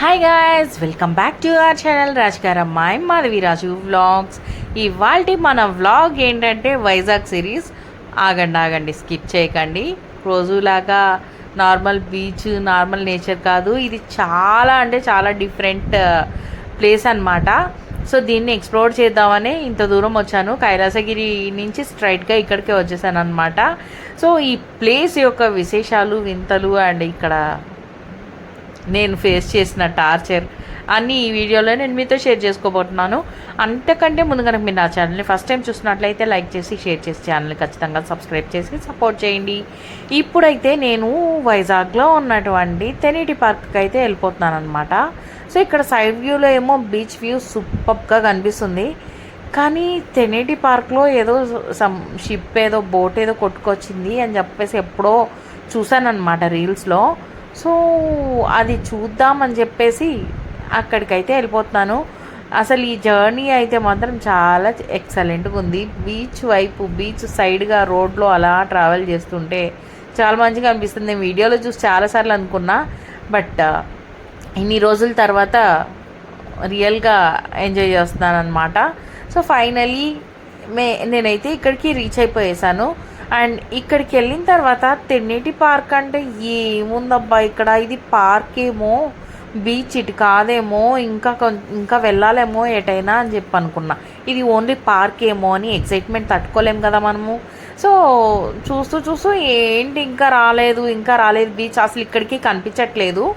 Hi guys welcome back to our channel రాజకార అమ్మాయి మాధవి రాజు vlogs ఇవాళ మన వ్లాగ్ ఏంటంటే వైజాగ్ సిరీస్ ఆగండి ఆగండి స్కిప్ చేయకండి. రోజులాగా నార్మల్ బీచ్ నార్మల్ నేచర్ కాదు. ఇది చాలా అంటే చాలా డిఫరెంట్ ప్లేస్ uh, అన్నమాట. సో దీన్ని ఎక్స్ప్లోర్ చేద్దామని ఇంత దూరం వచ్చాను. కైలాసగిరి నుంచి స్ట్రైట్గా ఇక్కడికే వచ్చేసాను అనమాట సో ఈ ప్లేస్ యొక్క విశేషాలు వింతలు అండ్ ఇక్కడ నేను ఫేస్ చేసిన టార్చర్ అన్నీ ఈ వీడియోలో నేను మీతో షేర్ చేసుకోబోతున్నాను. అంతకంటే ముందు కనుక మీరు నా ఛానల్ని ఫస్ట్ టైం చూసినట్లయితే లైక్ చేసి షేర్ చేసి ఛానల్ని ఖచ్చితంగా సబ్స్క్రైబ్ చేసి సపోర్ట్ చేయండి. ఇప్పుడైతే నేను వైజాగ్లో ఉన్నటువంటి తెనిటి పార్క్కి అయితే వెళ్ళిపోతున్నాను అనమాట సో ఇక్కడ సైడ్ వ్యూలో ఏమో బీచ్ వ్యూ సూపర్గా కనిపిస్తుంది. కానీ తెనేటి పార్క్లో ఏదో సమ్ షిప్ ఏదో బోట్ ఏదో కొట్టుకొచ్చింది అని చెప్పేసి ఎప్పుడో చూశానమాట రీల్స్లో సో అది చూద్దామని చెప్పేసి అక్కడికైతే వెళ్ళిపోతున్నాను. అసలు ఈ జర్నీ అయితే మాత్రం చాలా ఎక్సలెంట్గా ఉంది. బీచ్ వైపు బీచ్ సైడ్గా రోడ్లో అలా ట్రావెల్ చేస్తుంటే చాలా మంచిగా అనిపిస్తుంది. నేను వీడియోలో చూసి చాలాసార్లు అనుకున్నా. బట్ ఇన్ని రోజుల తర్వాత రియల్గా ఎంజాయ్ చేస్తున్నాను అనమాట సో ఫైనలీ మే నేనైతే ఇక్కడికి రీచ్ అయిపోయేసాను. అండ్ ఇక్కడికి వెళ్ళిన తర్వాత తెన్నేటి పార్క్ అంటే ఏముందబ్బా ఇక్కడ? ఇది పార్క్ ఏమో బీచ్ ఇటు కాదేమో ఇంకా ఇంకా వెళ్ళాలేమో ఎటైనా అని చెప్పి అనుకున్నా. ఇది ఓన్లీ పార్క్ ఏమో అని ఎక్సైట్మెంట్ తట్టుకోలేము కదా మనము. సో చూస్తూ చూస్తూ ఏంటి ఇంకా రాలేదు ఇంకా రాలేదు బీచ్. అసలు ఇక్కడికి కనిపించట్లేదు.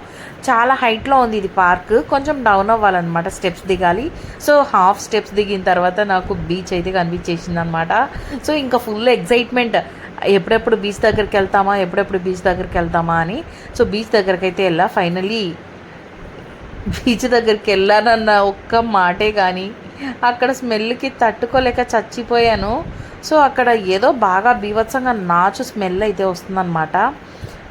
చాలా హైట్లో ఉంది ఇది పార్క్ కొంచెం డౌన్ అవ్వాలన్నమాట స్టెప్స్ దిగాలి. సో హాఫ్ స్టెప్స్ దిగిన తర్వాత నాకు బీచ్ అయితే కనిపించేసింది అనమాట సో ఇంకా ఫుల్ ఎగ్జైట్మెంట్ ఎప్పుడెప్పుడు బీచ్ దగ్గరికి వెళ్తామా ఎప్పుడెప్పుడు బీచ్ దగ్గరికి వెళ్తామా అని. సో బీచ్ దగ్గరికి అయితే వెళ్ళా. ఫైనలీ బీచ్ దగ్గరికి వెళ్ళానన్న ఒక్క మాటే కానీ అక్కడ స్మెల్కి తట్టుకోలేక చచ్చిపోయాను. సో అక్కడ ఏదో బాగా బీభత్సంగా నాచు స్మెల్ అయితే వస్తుందన్నమాట.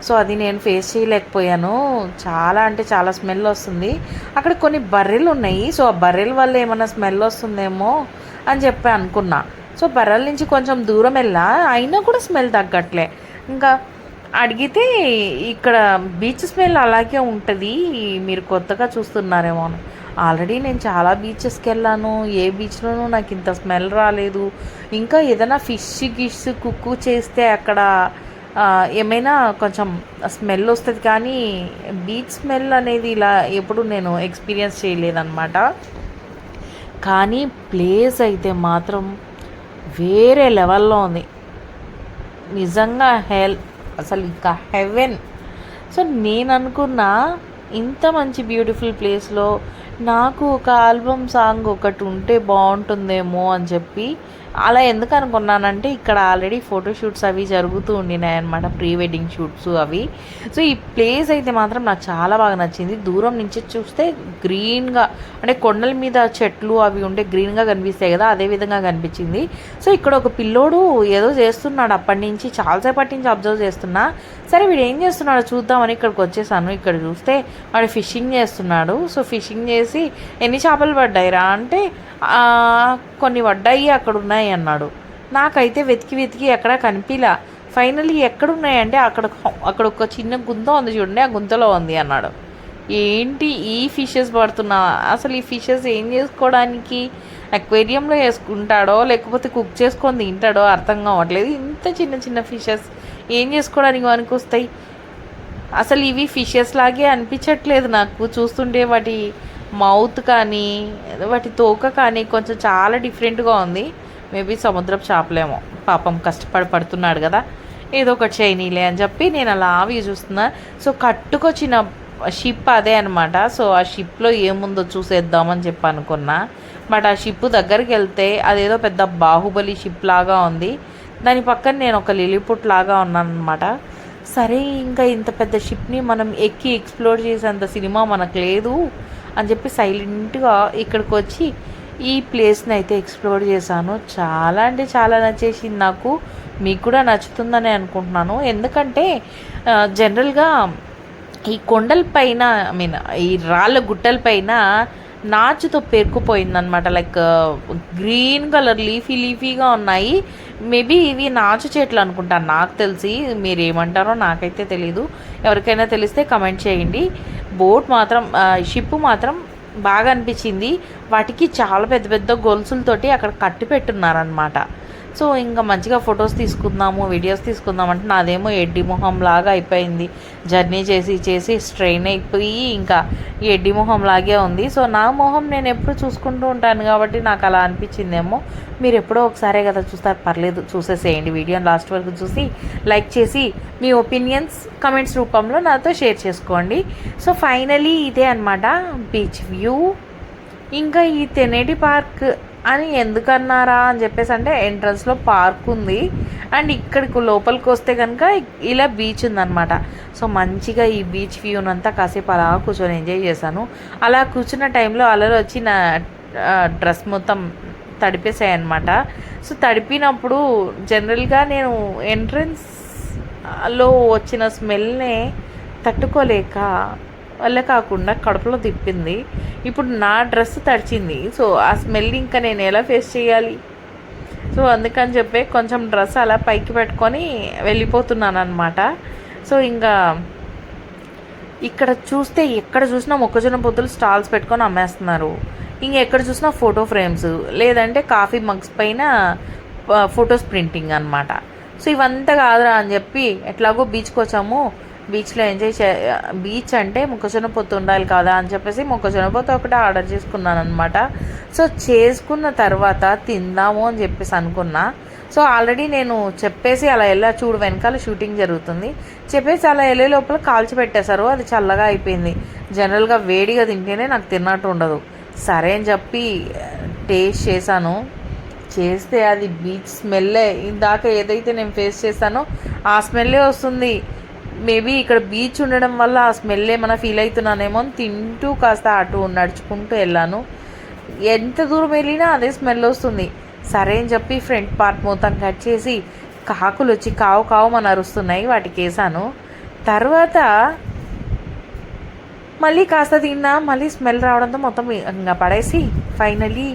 సో అది నేను ఫేస్ చేయలేకపోయాను. చాలా అంటే చాలా స్మెల్ వస్తుంది. అక్కడ కొన్ని బర్రెలు ఉన్నాయి. సో ఆ బర్రెల వల్ల ఏమైనా స్మెల్ వస్తుందేమో అని చెప్పి అనుకున్నా. సో బర్రెల నుంచి కొంచెం దూరం వెళ్ళా. అయినా కూడా స్మెల్ తగ్గట్లే. ఇంకా అడిగితే ఇక్కడ బీచ్ స్మెల్ అలాగే ఉంటుంది. మీరు కొత్తగా చూస్తున్నారేమో అని. ఆల్రెడీ నేను చాలా బీచెస్కి వెళ్ళాను. ఏ బీచ్లోనూ నాకు ఇంత స్మెల్ రాలేదు. ఇంకా ఏదైనా ఫిష్ గిష్ కుక్కు చేస్తే అక్కడ ఏమైనా కొంచెం స్మెల్ వస్తుంది కానీ బీచ్ స్మెల్ అనేది ఇలా ఎప్పుడు నేను ఎక్స్పీరియన్స్ చేయలేదన్నమాట. కానీ ప్లేస్ అయితే మాత్రం వేరే లెవెల్లో ఉంది. నిజంగా హెల్ అసలు ఇంకా హెవెన్ సో నేను అనుకున్న ఇంత మంచి బ్యూటిఫుల్ ప్లేస్లో నాకు ఒక ఆల్బమ్ సాంగ్ ఒకటి ఉంటే బాగుంటుందేమో అని చెప్పి అలా ఎందుకు అనుకున్నానంటే ఇక్కడ ఆల్రెడీ ఫోటోషూట్స్ అవి జరుగుతూ ఉండినాయి అనమాట ప్రీ వెడ్డింగ్ షూట్స్ అవి. సో ఈ ప్లేస్ అయితే మాత్రం నాకు చాలా బాగా నచ్చింది. దూరం నుంచి చూస్తే గ్రీన్గా అంటే కొండల మీద చెట్లు అవి ఉంటే గ్రీన్గా కనిపిస్తాయి కదా అదే విధంగా కనిపించింది. సో ఇక్కడ ఒక పిల్లోడు ఏదో చేస్తున్నాడు అప్పటి నుంచి చాలాసేపటి నుంచి అబ్జర్వ్ చేస్తున్నా. సరే వీడు ఏం చేస్తున్నాడు చూద్దామని ఇక్కడికి వచ్చేసాను. ఇక్కడ చూస్తే వాడు ఫిషింగ్ చేస్తున్నాడు. సో ఫిషింగ్ చేసి ఎన్ని చేపలు పడ్డాయిరా అంటే కొన్ని పడ్డాయి అక్కడ ఉన్నాయి. అన్నాడు. నాకైతే వెతికి వెతికి ఎక్కడా కనిపించలా ఫైనల్లీ ఎక్కడున్నాయంటే అక్కడ అక్కడ ఒక చిన్న గుంత ఉంది చూడండి ఆ గుంతలో ఉంది అన్నాడు. ఏంటి ఈ ఫిషెస్ పడుతున్నా? అసలు ఈ ఫిషెస్ ఏం చేసుకోవడానికి? అక్వేరియంలో వేసుకుంటాడో లేకపోతే కుక్ చేసుకొని తింటాడో అర్థం కావట్లేదు. ఇంత చిన్న చిన్న ఫిషెస్ ఏం చేసుకోవడానికి వానికి వస్తాయి? అసలు ఇవి ఫిషెస్ లాగే అనిపించట్లేదు నాకు. చూస్తుంటే వాటి మౌత్ కానీ వాటి తోక కానీ కొంచెం చాలా డిఫరెంట్గా ఉంది. మేబీ సముద్రపు చేపలేమో. పాపం కష్టపడి పడుతున్నాడు కదా. ఏదో ఒకటి చేయనీలే అని చెప్పి నేను అలా ఆవి చూస్తున్నా. సో కట్టుకొచ్చిన షిప్ అదే అనమాట సో ఆ షిప్లో ఏముందో చూసేద్దామని చెప్పి అనుకున్నా. బట్ ఆ షిప్ దగ్గరికి వెళ్తే అదేదో పెద్ద బాహుబలి షిప్ లాగా ఉంది. దాని పక్కన నేను ఒక లిలిపుట్ లాగా ఉన్నాను అనమాట సరే ఇంకా ఇంత పెద్ద షిప్ని మనం ఎక్కి ఎక్స్ప్లోర్ చేసేంత సినిమా మనకు లేదు అని చెప్పి సైలెంట్గా ఇక్కడికి వచ్చి ఈ ప్లేస్ని అయితే ఎక్స్ప్లోర్ చేశాను. చాలా అంటే చాలా నచ్చేసింది నాకు. మీకు కూడా నచ్చుతుందని అనుకుంటున్నాను. ఎందుకంటే జనరల్గా ఈ కొండల పైన ఐ మీన్ ఈ రాళ్ళ గుట్టల పైన నాచుతో పేరుకుపోయిందనమాట లైక్ గ్రీన్ కలర్ లీఫీ లీఫీగా ఉన్నాయి. మేబీ ఇవి నాచు చెట్లు అనుకుంటాను నాకు తెలిసి మీరు ఏమంటారో నాకైతే తెలీదు. ఎవరికైనా తెలిస్తే కమెంట్ చేయండి. బోట్ మాత్రం షిప్ మాత్రం బాగా అనిపించింది. వాటికి చాలా పెద్ద పెద్ద గొలుసులతోటి అక్కడ కట్టి పెట్టున్నారనమాట సో ఇంకా మంచిగా ఫొటోస్ తీసుకుందాము వీడియోస్ తీసుకుందాం అంటే నాదేమో ఎడ్డి మొహం లాగా అయిపోయింది. జర్నీ చేసి చేసి స్ట్రెయిన్ అయిపోయి ఇంకా ఎడ్డి మొహం లాగే ఉంది. సో నా మొహం నేను ఎప్పుడు చూసుకుంటూ ఉంటాను కాబట్టి నాకు అలా అనిపించిందేమో. మీరు ఎప్పుడో ఒకసారే కదా చూస్తారు. పర్లేదు చూసేసేయండి. వీడియోని లాస్ట్ వరకు చూసి లైక్ చేసి మీ ఒపీనియన్స్ కమెంట్స్ రూపంలో నాతో షేర్ చేసుకోండి. సో ఫైనలీ ఇదే అనమాట బీచ్ వ్యూ. ఇంకా ఈ తెనేటి పార్క్ అని ఎందుకన్నారా అని చెప్పేసి అంటే ఎంట్రన్స్లో పార్క్ ఉంది. అండ్ ఇక్కడికి లోపలికి వస్తే కనుక ఇలా బీచ్ ఉందన్నమాట. సో మంచిగా ఈ బీచ్ వ్యూనంతా కాసేపు అలా కూర్చొని ఎంజాయ్ చేశాను. అలా కూర్చున్న టైంలో అలలు వచ్చి నా డ్రెస్ మొత్తం తడిపేసాయి అనమాట సో తడిపినప్పుడు జనరల్గా నేను ఎంట్రన్స్లో వచ్చిన స్మెల్నే తట్టుకోలేక వల్లే కాకుండా కడుపులో తిప్పింది. ఇప్పుడు నా డ్రెస్ తడిచింది. సో ఆ స్మెల్ ఇంకా నేను ఎలా ఫేస్ చేయాలి? సో అందుకని చెప్పి కొంచెం డ్రెస్ అలా పైకి పెట్టుకొని వెళ్ళిపోతున్నాను అనమాట సో ఇంకా ఇక్కడ చూస్తే ఎక్కడ చూసినా మొక్కజొన్న పొద్దులు స్టాల్స్ పెట్టుకొని అమ్మేస్తున్నారు. ఇంక ఎక్కడ చూసినా ఫోటో ఫ్రేమ్స్ లేదంటే కాఫీ మగ్స్ పైన ఫొటోస్ ప్రింటింగ్ అనమాట సో ఇవంతా కాదురా అని చెప్పి ఎట్లాగో బీచ్కి వచ్చాము బీచ్లో ఎంజాయ్ చే బీచ్ అంటే మొక్కజొన్న పొత్తు ఉండాలి కదా అని చెప్పేసి మొక్కజొన్న పొత్తు ఒకటి ఆర్డర్ చేసుకున్నాను అనమాట సో చేసుకున్న తర్వాత తిందాము అని చెప్పేసి అనుకున్నా. సో ఆల్రెడీ నేను చెప్పేసి అలా వెళ్ళా చూడు వెనకాల షూటింగ్ జరుగుతుంది. చెప్పేసి అలా వెళ్ళే లోపల కాల్చి పెట్టేశారు అది చల్లగా అయిపోయింది. జనరల్గా వేడిగా తింటేనే నాకు తిన్నట్టు ఉండదు. సరే అని చెప్పి టేస్ట్ చేశాను. చేస్తే అది బీచ్ స్మెల్లే. ఇందాక ఏదైతే నేను ఫేస్ చేశానో ఆ స్మెల్లే వస్తుంది. మేబీ ఇక్కడ బీచ్ ఉండడం వల్ల ఆ స్మెల్ ఏమైనా ఫీల్ అవుతున్నానేమో అని తింటూ కాస్త అటు నడుచుకుంటూ వెళ్ళాను. ఎంత దూరం వెళ్ళినా అదే స్మెల్ వస్తుంది. సరే అని చెప్పి ఫ్రంట్ పార్ట్ మొత్తం కట్ చేసి కాకులు వచ్చి కావు కావు మన అరుస్తున్నాయి వాటికి వేసాను తర్వాత మళ్ళీ కాస్త తిన్నా మళ్ళీ స్మెల్ రావడంతో మొత్తం ఇంకా పడేసి ఫైనలీ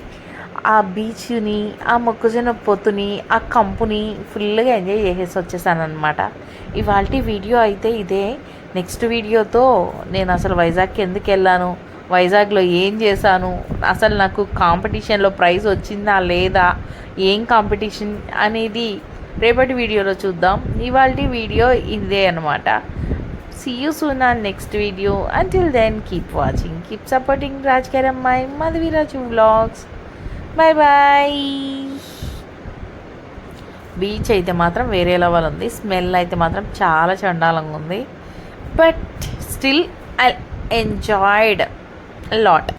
ఆ బీచ్ని ఆ మొక్కజొన్న పొత్తుని ఆ కంపుని ఫుల్గా ఎంజాయ్ చేసేసి వచ్చేసాను అనమాట ఇవాళ వీడియో అయితే ఇదే. నెక్స్ట్ వీడియోతో నేను అసలు వైజాగ్కి ఎందుకు వెళ్ళాను వైజాగ్లో ఏం చేశాను అసలు నాకు కాంపిటీషన్లో ప్రైజ్ వచ్చిందా లేదా ఏం కాంపిటీషన్ అనేది రేపటి వీడియోలో చూద్దాం. ఇవాళ వీడియో ఇదే అనమాట see you soon on next video until then keep watching keep supporting రాజ్కరమ్మాయి Madhaviraju vlogs bye bye beach అయితే మాత్రం వేరే లెవెల్ ఉంది. స్మెల్ అయితే మాత్రం చాలా చండాలంగా ఉంది. But still I enjoyed lot